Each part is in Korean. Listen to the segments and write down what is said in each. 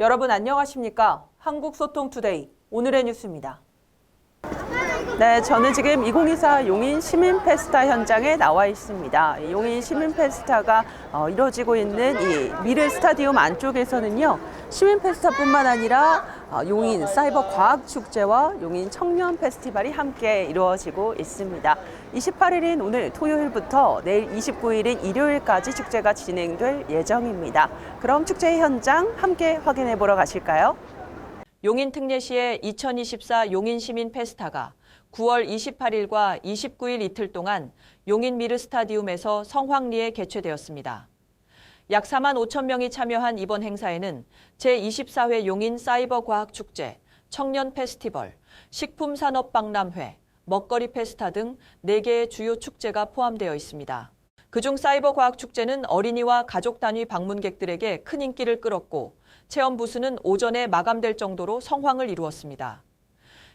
여러분 안녕하십니까? 한국소통투데이 오늘의 뉴스입니다. 네, 저는 지금 2024 용인 시민 페스타 현장에 나와 있습니다. 이 용인 시민 페스타가 어, 이루어지고 있는 이 미르 스타디움 안쪽에서는요, 시민 페스타뿐만 아니라 어, 용인 사이버 과학 축제와 용인 청년 페스티벌이 함께 이루어지고 있습니다. 28일인 오늘 토요일부터 내일 29일인 일요일까지 축제가 진행될 예정입니다. 그럼 축제 현장 함께 확인해 보러 가실까요? 용인 특례시의 2024 용인 시민 페스타가 9월 28일과 29일 이틀 동안 용인 미르 스타디움에서 성황리에 개최되었습니다. 약 4만 5천 명이 참여한 이번 행사에는 제24회 용인 사이버 과학 축제, 청년 페스티벌, 식품 산업 박람회, 먹거리 페스타 등 4개의 주요 축제가 포함되어 있습니다. 그중 사이버 과학 축제는 어린이와 가족 단위 방문객들에게 큰 인기를 끌었고 체험 부스는 오전에 마감될 정도로 성황을 이루었습니다.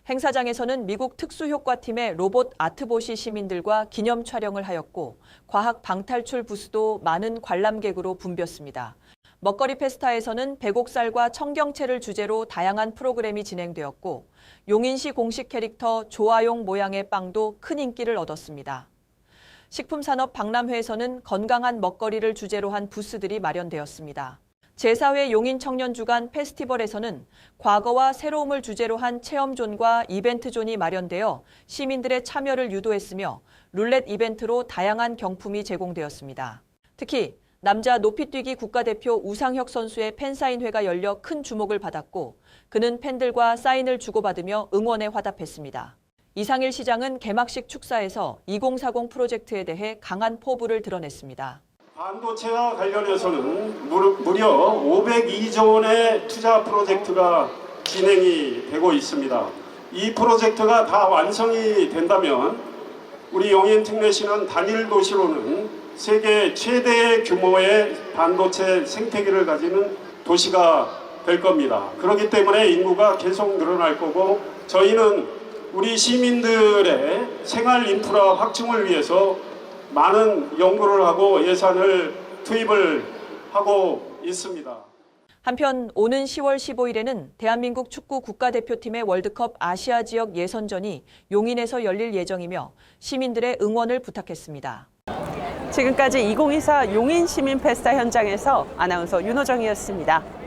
행사장에서는 미국 특수효과팀의 로봇 아트봇이 시민들과 기념 촬영을 하였고 과학 방탈출 부스도 많은 관람객으로 붐볐습니다. 먹거리 페스타에서는 배곡살과 청경채를 주제로 다양한 프로그램이 진행되었고 용인시 공식 캐릭터 조아용 모양의 빵도 큰 인기를 얻었습니다. 식품산업 박람회에서는 건강한 먹거리를 주제로 한 부스들이 마련되었습니다. 제4회 용인 청년 주간 페스티벌에서는 과거와 새로움을 주제로 한 체험존과 이벤트존이 마련되어 시민들의 참여를 유도했으며 룰렛 이벤트로 다양한 경품이 제공되었습니다. 특히 남자 높이뛰기 국가대표 우상혁 선수의 팬사인회가 열려 큰 주목을 받았고 그는 팬들과 사인을 주고받으며 응원에 화답했습니다. 이상일 시장은 개막식 축사에서 2040 프로젝트에 대해 강한 포부를 드러냈습니다. 반도체와 관련해서는 무려- 무려 502조 원의 투자 프로젝트가 진행이 되고 있습니다. 이 프로젝트가 다 완성이 된다면 우리 용인 특례시는 단일 도시로는 세계 최대 규모의 반도체 생태계를 가지는 도시가 될 겁니다. 그렇기 때문에 인구가 계속 늘어날 거고 저희는 우리 시민들의 생활 인프라 확충을 위해서 많은 연구를 하고 예산을 투입을 하고 있습니다. 한편 오는 10월 15일에는 대한민국 축구 국가대표팀의 월드컵 아시아 지역 예선전이 용인에서 열릴 예정이며 시민들의 응원을 부탁했습니다. 지금까지 2024 용인 시민 페스타 현장에서 아나운서 윤호정이었습니다.